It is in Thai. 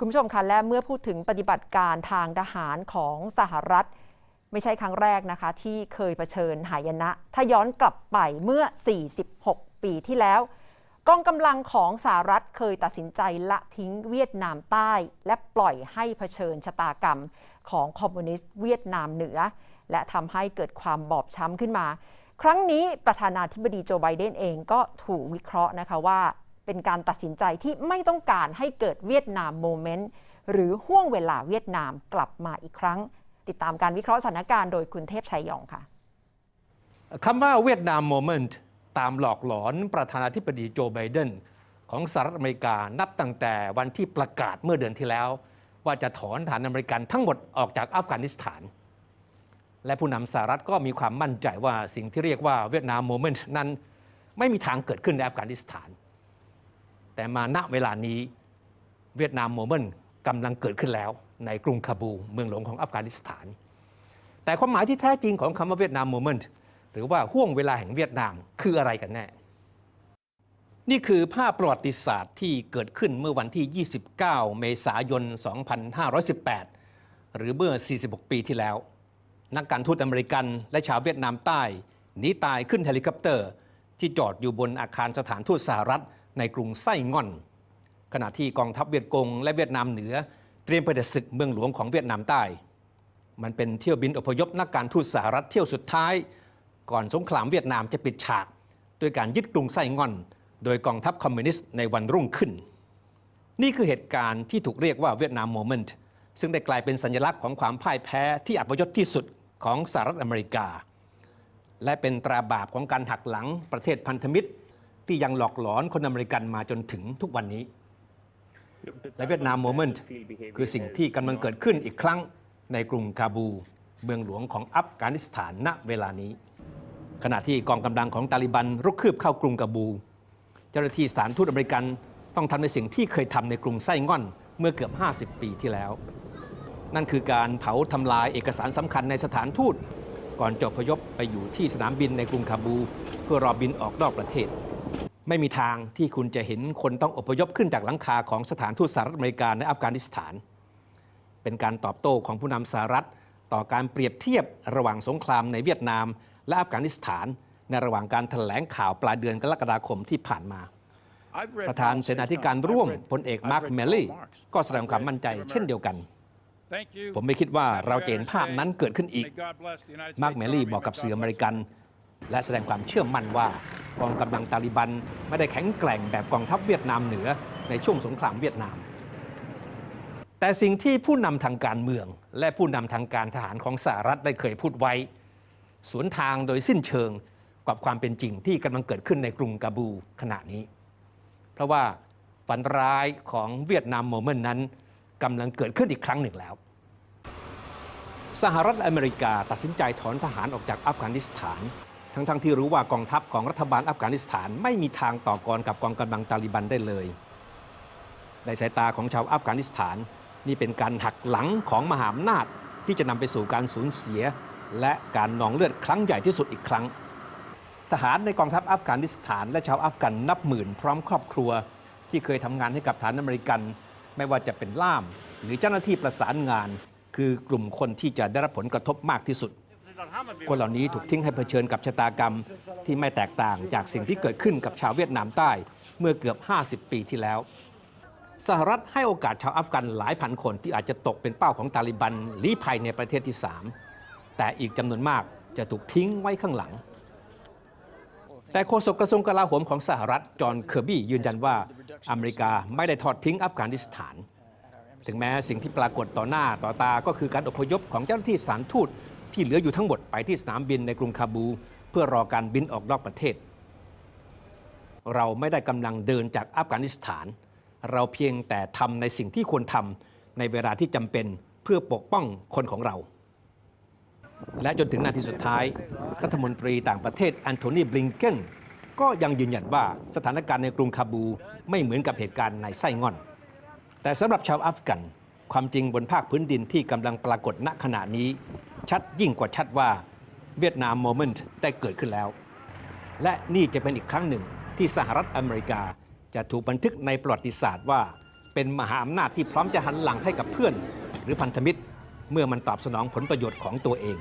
คุณผู้ชมคะและเมื่อพูดถึงปฏิบัติการทางทหารของสหรัฐ ไม่ใช่ครั้งแรกนะคะ ที่เคยเผชิญหายนะ ถ้าย้อนกลับไปเมื่อ 46 ปีที่แล้ว กองกำลังของสหรัฐเคยตัดสินใจละทิ้งเวียดนามใต้ และปล่อยให้เผชิญชะตากรรมของคอมมิวนิสต์เวียดนามเหนือ และทำให้เกิดความบอบช้ำขึ้นมา ครั้งนี้ประธานาธิบดีโจไบเดนเองก็ถูกวิเคราะห์นะคะว่า เป็นการตัดสินใจที่ไม่ต้องการให้เกิดเวียดนามโมเมนต์หรือห่วงเวลาเวียดนามกลับมาอีกครั้ง ติดตามการวิเคราะห์สถานการณ์โดยคุณเทพชัยยองค่ะคำว่าเวียดนามโมเมนต์ตามหลอกหลอนประธานาธิบดีโจไบเดนของสหรัฐอเมริกานับตั้งแต่วันที่ประกาศเมื่อเดือนที่แล้ว ว่าจะถอนฐานอเมริกันทั้งหมดออกจากอัฟกานิสถาน และผู้นำสหรัฐก็มีความมั่นใจว่าสิ่งที่เรียกว่าเวียดนามโมเมนต์นั้น ไม่มีทางเกิดขึ้นในอัฟกานิสถาน แต่มาณเวลานี้เวียดนามโมเมนต์กำลังเกิดขึ้นแล้ว ในกรุงคาบู เมืองหลวงของอัฟกานิสถาน แต่ความหมายที่แท้จริงของคำว่าเวียดนามโมเมนต์หรือว่าห่วงเวลาแห่งเวียดนามคืออะไรกันแน่ นี่คือภาพประวัติศาสตร์ที่เกิดขึ้นเมื่อวันที่ 29 เมษายน 2518 หรือเมื่อ 46 ปีที่แล้ว นักการทูตอเมริกันและชาวเวียดนามใต้หนีตายขึ้นเฮลิคอปเตอร์ ที่จอดอยู่บนอาคารสถานทูตสหรัฐ ในกรุงไส้ง่อน ขณะที่กองทัพเวียดกงและเวียดนามเหนือ เตรียมไปเดศึกเมืองหลวงของเวียดนามใต้ มันเป็นเที่ยวบินอพยพนักการทูตสหรัฐเที่ยวสุดท้าย ก่อนสงครามเวียดนามจะปิดฉากด้วยการยึดกรุงไส้ง่อน โดยกองทัพคอมมิวนิสต์ในวันรุ่งขึ้น นี่คือเหตุการณ์ที่ถูกเรียกว่าเวียดนามโมเมนต์ซึ่งได้กลายเป็นสัญลักษณ์ของความพ่ายแพ้ที่อัปยศที่สุดของสหรัฐอเมริกา และเป็นตราบาปของการหักหลังประเทศพันธมิตร ที่ยังหลอกหลอนคนอเมริกันมาจนถึงทุกวันนี้และเวียดนามโมเมนต์คือสิ่งที่กำลังเกิดขึ้นอีกครั้งในกรุงคาบู เมืองหลวงของอัฟกานิสถานณเวลานี้ ขณะที่กองกำลังของตาลิบันรุกคืบเข้ากรุงกาบู เจ้าหน้าที่สถานทูตอเมริกันต้องทำในสิ่งที่เคยทำในกรุงไส้ง่อนเมื่อเกือบ 50 ปีที่แล้ว นั่นคือการเผาทำลายเอกสารสำคัญในสถานทูต ก่อนจบพยพไปอยู่ที่สนามบินในกรุงคาบู เพื่อรอบินออกนอกประเทศ ไม่มีทางที่คุณจะเห็นคนต้องอพยพขึ้นจากหลังคาของสถานทูตสหรัฐอเมริกาในอัฟกานิสถาน เป็นการตอบโต้ของผู้นำสหรัฐ ต่อการเปรียบเทียบระหว่างสงครามในเวียดนาม และอัฟกานิสถาน ในระหว่างการแถลงข่าวปลายเดือนกรกฎาคมที่ผ่านมา ประธานเสนาธิการร่วมพลเอกมาร์คเมลลี่ก็แสดงความมั่นใจเช่นเดียวกันผมไม่คิดว่าเราเห็นภาพนั้นเกิดขึ้นอีก มาร์คเมลลี่บอกกับสื่ออเมริกัน และแสดงความเชื่อมั่นว่า กองกำลังตาลิบัน ไม่ได้แข็งแกร่งแบบกองทัพเวียดนามเหนือในช่วงสงครามเวียดนาม แต่สิ่งที่ผู้นำทางการเมือง และผู้นำทางการทหารของสหรัฐได้เคยพูดไว้ สวนทางโดยสิ้นเชิงกับความเป็นจริงที่กำลังเกิดขึ้นในกรุงกาบูขณะนี้ เพราะว่าฝันร้ายของเวียดนามโมเมนต์นั้นกำลังเกิดขึ้นอีกครั้งหนึ่งแล้ว สหรัฐอเมริกาตัดสินใจถอนทหารออกจากอัฟกานิสถาน ทั้งๆทที่รู้ว่ากองทัพของรัฐบาลอัฟกานิสถาน ไม่มีทางต่อกรกับกองกำลังตาลิบันได้เลย ในสายตาของชาวอัฟกานิสถาน นี่เป็นการหักหลังของมหาอำนาจที่จะนำไปสู่การสูญเสีย และการนองเลือดครั้งใหญ่ที่สุดอีกครั้ง ทหารในกองทัพอัฟกานิสถาน และชาวอัฟกันนับหมื่น พร้อมครอบครัว ที่เคยทำงานให้กับฐานอเมริกัน ไม่ว่าจะเป็นล่าม หรือเจ้าหน้าที่ประสานงาน คือกลุ่มคนที่จะได้รับผลกระทบมากที่สุด คนเหล่านี้ถูกทิ้งให้เผชิญกับชะตากรรมที่ไม่แตกต่างจากสิ่งที่เกิดขึ้นกับชาวเวียดนามใต้เมื่อเกือบ 50 ปีที่แล้ว สหรัฐให้โอกาสชาวอัฟกันหลายพันคนที่อาจจะตกเป็นเป้าของตาลิบันลี้ภัยในประเทศที่ 3 แต่อีกจำนวนมากจะถูกทิ้งไว้ข้างหลัง แต่โฆษกกระทรวงกลาโหมของสหรัฐจอห์นเคอร์บี้ยืนยันว่าอเมริกาไม่ได้ทอดทิ้งอัฟกานิสถาน ถึงแม้สิ่งที่ปรากฏต่อหน้าต่อตาก็คือการอพยพของเจ้าหน้าที่สารทูต ที่เหลืออยู่ทั้งหมดไปที่สนามบินในกรุงคาบู เพื่อรอการบินออกนอกประเทศ เราไม่ได้กำลังเดินจากอัฟกานิสถาน เราเพียงแต่ทำในสิ่งที่ควรทำในเวลาที่จำเป็นเพื่อปกป้องคนของเรา และจนถึงนาทีสุดท้าย รัฐมนตรีต่างประเทศแอนโทนีบลิงเกนก็ยังยืนยันว่าสถานการณ์ในกรุงคาบูไม่เหมือนกับเหตุการณ์ในไส้งอน แต่สำหรับชาวอัฟกัน ความจริงบนภาคพื้นดินที่กำลังปรากฏณขณะนี้ ชัดยิ่งกว่าชัดว่าเวียดนามโมเมนต์ได้เกิดขึ้นแล้ว และนี่จะเป็นอีกครั้งหนึ่งที่สหรัฐอเมริกาจะถูกบันทึกในประวัติศาสตร์ว่า เป็นมหาอำนาจที่พร้อมจะหันหลังให้กับเพื่อน หรือพันธมิตร เมื่อมันตอบสนองผลประโยชน์ของตัวเอง